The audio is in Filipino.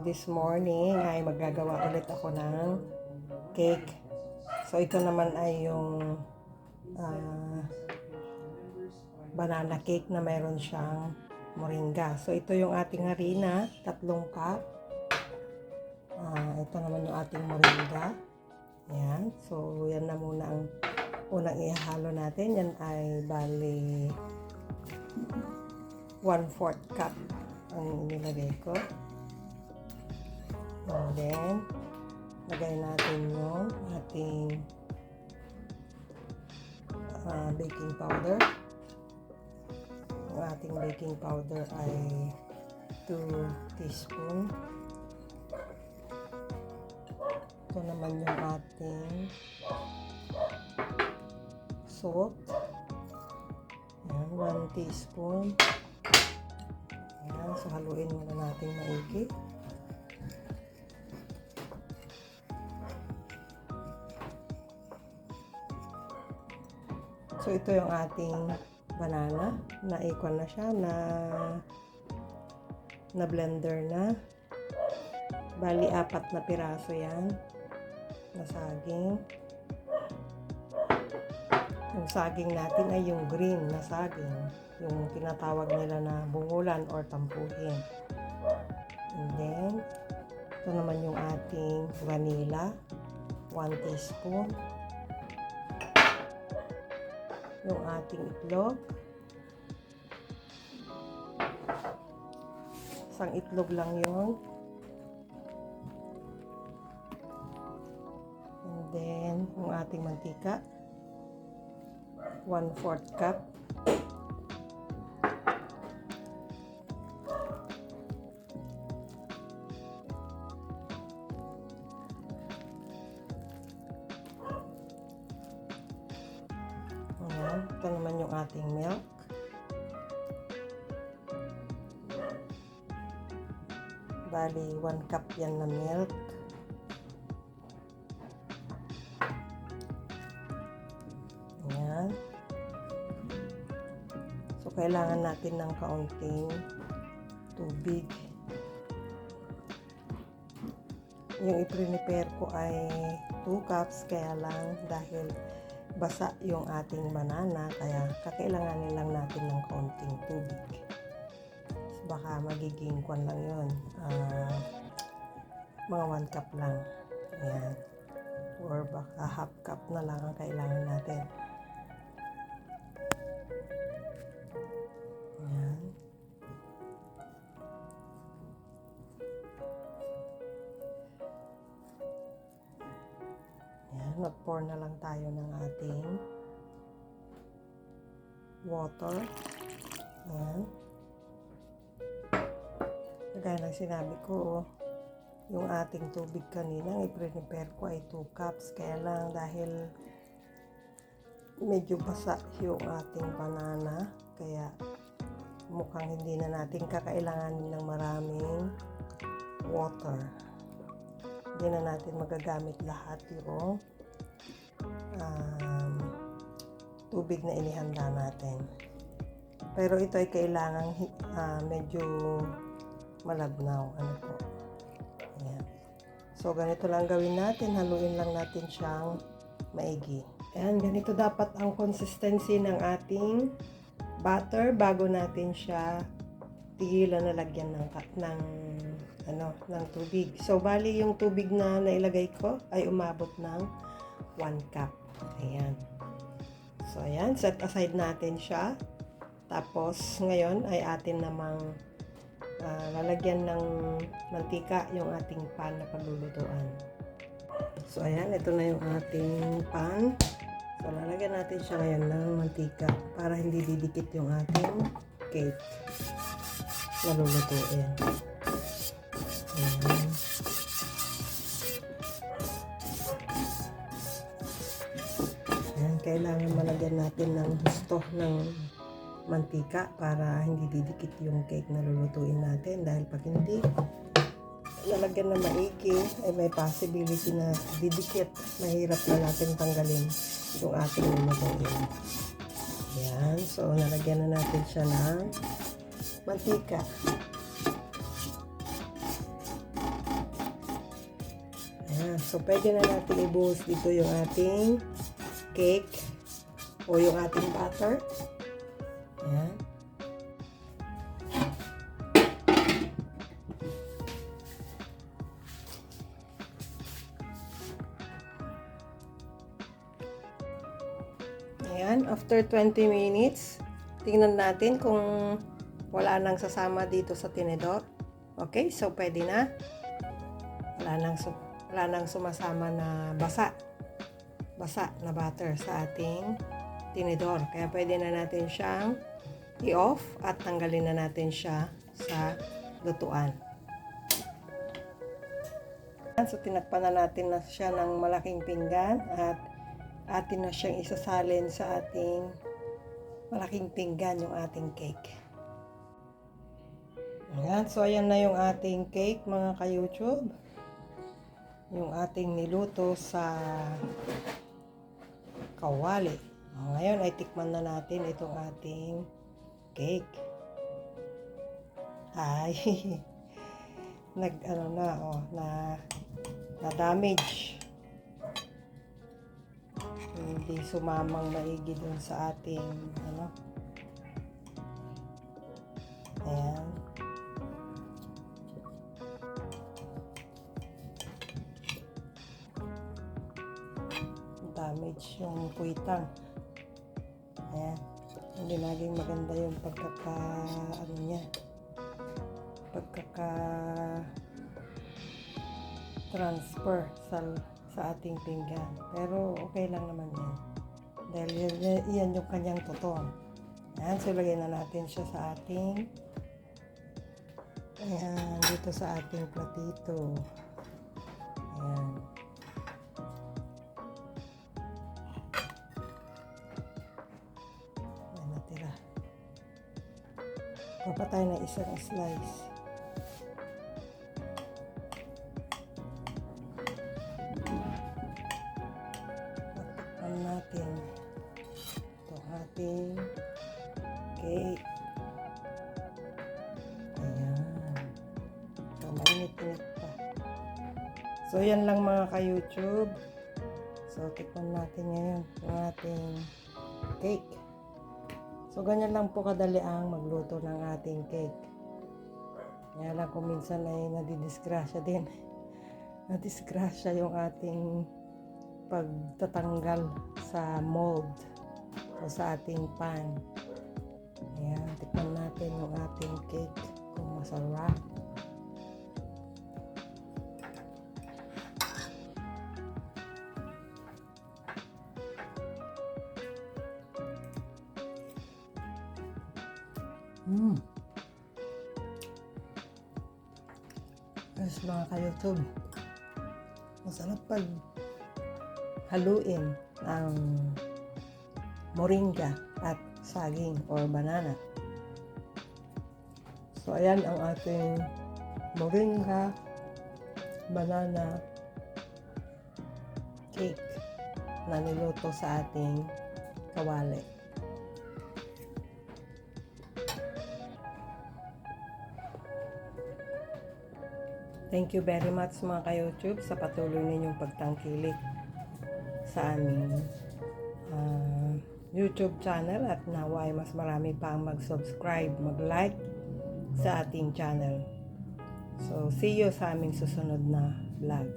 this morning ay magagawa ulit ako ng cake. So ito naman ay yung ah, banana cake na mayroon siyang moringa. So ito yung ating harina, tatlong cup. Ah, ito naman yung ating moringa. Ayan. So yan na muna ang unang ihalo natin. Yan ay bali 1/4 cup ang nilagay ko. And then, lagay natin yung ating ah, baking powder. Yung ating baking powder ay 2 teaspoon. Ito naman yung ating salt. Ayan, 1 teaspoon. Ayan, so haluin muna natin maigi. So ito yung ating banana. Naikon na siya na na blender na. Bali apat na piraso yan na saging. Yung saging natin ay yung green na saging. Yung tinatawag nila na bungulan or tampuhin. And then, ito naman yung ating vanilla. 1 teaspoon. Yung ating itlog. Isang itlog lang yon. And then, yung ating mantika. 1 4 cup. Ito naman yung ating milk. Bali, 1 cup yan na milk. Ayan. So, kailangan natin ng kaunting tubig. Yung i-prepare ko ay 2 cups, kaya lang dahil basa yung ating banana, kaya kakailanganin lang natin ng kaunting tubig. So, baka magiging kwan lang yun. ah, mga 1 cup lang. Ayan. Or baka half cup na lang ang kailangan natin. Mag-pour na lang tayo ng ating water. Ayan. Kagaya ng sinabi ko, yung ating tubig kanina, i-prepare ko ay 2 cups. Kaya lang dahil medyo basa yung ating banana, kaya mukhang hindi na natin kakailanganin ng maraming water. Hindi na natin magagamit lahat yung um, tubig na inihanda natin. Pero ito ay kailangan ah, medyo malabnaw. Ano po? Ayan. So, ganito lang gawin natin. Haluin lang natin siyang maigi. Ayan, ganito dapat ang consistency ng ating butter bago natin siya tigilan na lagyan ng, ng ano, ng tubig. So, bali yung tubig na nailagay ko ay umabot ng 1 cup. Ayan. So, ayan. Set aside natin siya. Tapos, ngayon ay atin namang ah, lalagyan ng mantika yung ating pan na paglulutuan. So, ayan. Ito na yung ating pan. So, lalagyan natin siya ngayon ng mantika para hindi didikit yung ating cake na lulutuin. Ayan. Ayan, kailangan malagyan natin ng gusto ng mantika para hindi didikit yung cake na lulutuin natin. Dahil pag hindi lalagyan na maigi ay may possibility na didikit. Mahirap na natin tanggalin yung ating lulutuin. Ayan, so nalagyan na natin siya ng mantika Ayan. So, pwede na natin ibuhos dito yung ating cake o yung ating butter. Ayan. Ayan, after 20 minutes, tingnan natin kung wala nang sasama dito sa tinidor. Okay, so pwede na. Wala nang, su- wala nang sumasama na basa. Basa na butter sa ating tinidor. Kaya pwede na natin siyang i-off at tanggalin na natin siya sa lutuan. So, tinakpan na natin na siya ng malaking pinggan at atin na siyang isasalin sa ating malaking pinggan yung ating cake. Ayan, so ayan na yung ating cake mga ka-YouTube. Yung ating niluto sa kawali. O, Ngayon ay tikman na natin itong ating cake. Ay, nag ano na oh, na na damage hindi sumamang maigi dun sa ating ano ayan damage yung puwitang ayan hindi naging maganda yung pagkaka ano niya pagkaka transfer sa sa ating pinggan. Pero okay lang naman yan. Dahil yan, yan yung kanyang totoo. Ayan, so lagay na natin siya sa ating ayan, dito sa ating platito. Ayan Papatay na isang slice. Tikman natin itong ating cake. Ayan. So, mainit-init. So, yan lang mga ka-YouTube. So, tikman natin ngayon yung ating cake. So, ganyan lang po kadali ang magluto ng ating cake. Kaya lang kung minsan ay nadidisgrasya din. Nadisgrasya yung ating pagtatanggal sa mold o sa ating pan. Ayan, tikman natin yung ating cake kung masarap. Mm. Yes, mga ka-YouTube. Masarap pag haluin ang moringa at saging or banana. So, ayan ang ating moringa banana cake na niluto sa ating kawali. Thank you very much mga ka-YouTube sa patuloy ninyong pagtangkilik sa aming ah, YouTube channel at nawa ay mas marami pa ang mag-subscribe, mag-like sa ating channel. So, see you sa aming susunod na vlog.